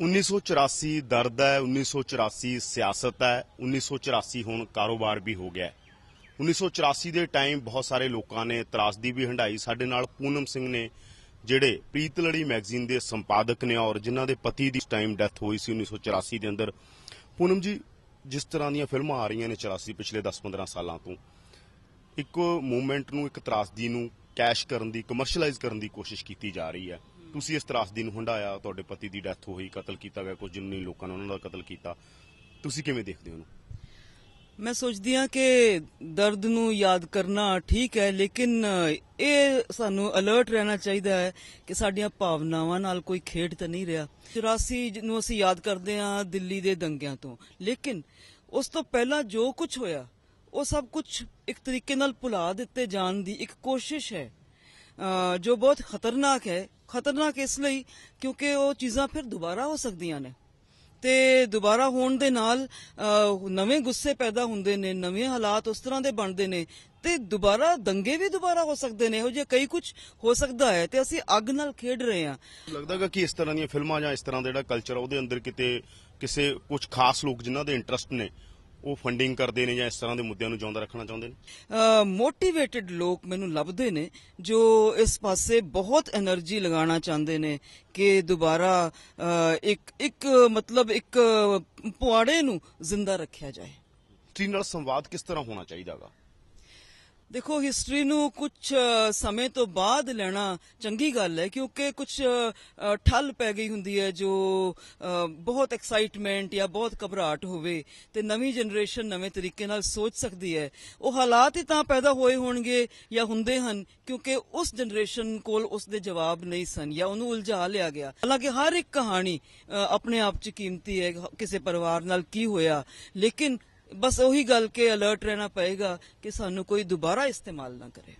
1984 ਦਰਦ ਹੈ 1984 ਸਿਆਸਤ ਹੈ 1984 ਹੁਣ ਕਾਰੋਬਾਰ ਵੀ ਹੋ ਗਿਆ ਹੈ। 1984 ਦੇ ਟਾਈਮ ਬਹੁਤ ਸਾਰੇ ਲੋਕਾਂ ਨੇ ਤਰਾਸਦੀ ਵੀ ਹੰਡਾਈ ਸਾਡੇ ਨਾਲ ਪੂਨਮ ਸਿੰਘ ਨੇ, ਜਿਹੜੇ ਪ੍ਰੀਤ ਲੜੀ ਮੈਗਜ਼ੀਨ ਦੇ ਸੰਪਾਦਕ ਨੇ ਔਰ ਜਿਨ੍ਹਾਂ ਦੇ ਪਤੀ ਦੀ ਟਾਈਮ ਡੈਥ ਹੋਈ ਸੀ 1984 ਦੇ ਅੰਦਰ। ਪੂਨਮ ਜੀ, ਜਿਸ ਤਰ੍ਹਾਂ ਦੀਆਂ ਫਿਲਮਾਂ ਆ ਰਹੀਆਂ ਨੇ 84 ਪਿਛਲੇ 10-15 ਸਾਲਾਂ ਤੋਂ, ਇੱਕ ਮੂਵਮੈਂਟ ਨੂੰ, ਇੱਕ ਤਰਾਸਦੀ ਨੂੰ ਕੈਸ਼ ਕਰਨ ਦੀ ਕਮਰਸ਼ੀਅਲਾਈਜ਼ ਕਰਨ ਦੀ ਕੋਸ਼ਿਸ਼ ਕੀਤੀ ਜਾ ਰਹੀ ਹੈ। ਤੁਸੀਂ ਇਸ ਤਰਾਸਦੀ ਨੂੰ ਹੰਡਾਇਆ ਤੁਹਾਡੇ ਪਤੀ ਦੀ ਡੈਥ ਹੋਈ, ਕਤਲ ਕੀਤਾ ਗਿਆ, ਕੁਝ ਜਿੰਨੀ ਲੋਕਾਂ ਨੇ ਉਹਨਾਂ ਦਾ ਕਤਲ ਕੀਤਾ। ਤੁਸੀਂ ਕਿਵੇਂ ਦੇਖਦੇ ਹੋ ਮੈਂ ਸੋਚਦੀ ਹਾਂ ਕਿ ਦਰਦ ਨੂੰ ਯਾਦ ਕਰਨਾ ਠੀਕ ਹੈ, ਲੇਕਿਨ ਇਹ ਸਾਨੂੰ ਅਲਰਟ ਰਹਿਣਾ ਚਾਹੀਦਾ ਹੈ ਕਿ ਸਾਡੀਆਂ ਭਾਵਨਾਵਾਂ ਨਾਲ ਕੋਈ ਖੇਡ ਤਾਂ ਨਹੀਂ ਰਿਹਾ। 84 ਨੂੰ ਅਸੀਂ ਯਾਦ ਕਰਦੇ ਹਾਂ ਦਿੱਲੀ ਦੇ ਦੰਗਿਆਂ ਤੋਂ। ਲੇਕਿਨ ਉਸ ਤੋਂ ਪਹਿਲਾਂ ਜੋ ਕੁਝ ਹੋਇਆ, ਉਹ ਸਭ ਕੁਝ ਇੱਕ ਤਰੀਕੇ ਨਾਲ ਭੁਲਾ ਦਿੱਤੇ ਜਾਣ ਦੀ ਇੱਕ ਕੋਸ਼ਿਸ਼ ਹੈ। ਜੋ ਬਹੁਤ ਖਤਰਨਾਕ ਹੈ ਖਤਰਨਾਕ ਇਸ ਲਈ ਕਿਉਂਕਿ ਉਹ ਚੀਜ਼ਾਂ ਫਿਰ ਦੁਬਾਰਾ ਹੋ ਸਕਦੀਆਂ ਨੇ। ਤੇ ਦੁਬਾਰਾ ਹੋਣ ਦੇ ਨਾਲ ਅ, ਨਵੇਂ ਗੁੱਸੇ ਪੈਦਾ ਹੁੰਦੇ ਨੇ ਨਵੇਂ ਹਾਲਾਤ ਉਸ ਤਰ੍ਹਾਂ ਦੇ ਬਣਦੇ ਨੇ ਤੇ ਦੁਬਾਰਾ ਦੰਗੇ ਵੀ ਦੁਬਾਰਾ ਹੋ ਸਕਦੇ ਨੇ ਇਹੋ ਜਿਹਾ ਕਈ ਕੁਝ ਹੋ ਸਕਦਾ ਹੈ ਤੇ ਅਸੀਂ ਅੱਗ ਨਾਲ ਖੇਡ ਰਹੇ ਹਾਂ। ਲੱਗਦਾਗਾ ਕਿ ਇਸ ਤਰ੍ਹਾਂ ਦੀਆਂ ਫਿਲਮਾਂ ਜਾਂ ਇਸ ਤਰ੍ਹਾਂ ਦਾ ਜਿਹੜਾ ਕਲਚਰ ਉਹਦੇ ਅੰਦਰ ਕਿਤੇ ਕਿਸੇ ਕੁਝ ਖਾਸ ਲੋਕ ਜਿਨ੍ਹਾਂ ਦੇ ਇੰਟਰਸਟ ਨੇ ਉਹ ਫੰਡਿੰਗ ਕਰਦੇ ਨੇ ਜਾਂ ਇਸ ਤਰ੍ਹਾਂ ਦੇ ਮੁੱਦਿਆਂ ਨੂੰ ਜਿਉਂਦਾ ਰੱਖਣਾ ਚਾਹੁੰਦੇ ਨੇ? ਮੋਟੀਵੇਟਿਡ ਲੋਕ ਮੈਨੂੰ ਲੱਭਦੇ ਨੇ ਜੋ ਇਸ ਪਾਸੇ ਬਹੁਤ એનર્ਜੀ ਲਗਾਉਣਾ ਚਾਹੁੰਦੇ ਨੇ ਕਿ ਦੁਬਾਰਾ ਇੱਕ ਇੱਕ ਮਤਲਬ ਇੱਕ ਪੁਆੜੇ ਨੂੰ ਜ਼ਿੰਦਾ ਰੱਖਿਆ ਜਾਏ। ਟੀ ਨਾਲ ਸੰਵਾਦ ਕਿਸ ਤਰ੍ਹਾਂ ਹੋਣਾ ਚਾਹੀਦਾ ਚਾਹੀਦਾਗਾ ਦੇਖੋ ਹਿਸਟਰੀ ਨੂੰ ਕੁਝ ਸਮੇਂ ਤੋਂ ਬਾਅਦ ਲੈਣਾ ਚੰਗੀ ਗੱਲ ਹੈ, ਕਿਉਂਕਿ ਕੁਝ ਠੱਲ ਪੈ ਗਈ ਹੁੰਦੀ ਹੈ ਜੋ ਬਹੁਤ ਐਕਸਾਈਟਮੈਂਟ ਜਾਂ ਬਹੁਤ ਘਬਰਾਹਟ ਹੋਵੇ ਤੇ ਨਵੀਂ ਜਨਰੇਸ਼ਨ ਨਵੇਂ ਤਰੀਕੇ ਨਾਲ ਸੋਚ ਸਕਦੀ ਹੈ। ਉਹ ਹਾਲਾਤ ਹੀ ਤਾਂ ਪੈਦਾ ਹੋਏ ਹੋਣਗੇ ਜਾਂ ਹੁੰਦੇ ਹਨ, ਕਿਉਂਕਿ ਉਸ ਜਨਰੇਸ਼ਨ ਕੋਲ ਉਸ ਦੇ ਜਵਾਬ ਨਹੀਂ ਸਨ ਜਾਂ ਉਹਨੂੰ ਉਲਝਾ ਲਿਆ ਗਿਆ। ਹਾਲਾਂਕਿ ਹਰ ਇੱਕ ਕਹਾਣੀ ਆਪਣੇ ਆਪ 'ਚ ਕੀਮਤੀ ਹੈ, ਕਿਸੇ ਪਰਿਵਾਰ ਨਾਲ ਕੀ ਹੋਇਆ, ਲੇਕਿਨ ਬਸ ਉਹੀ ਗੱਲ ਕਿ ਅਲਰਟ ਰਹਿਣਾ ਪਏਗਾ ਕਿ ਸਾਨੂੰ ਕੋਈ ਦੁਬਾਰਾ ਇਸਤੇਮਾਲ ਨਾ ਕਰੇ।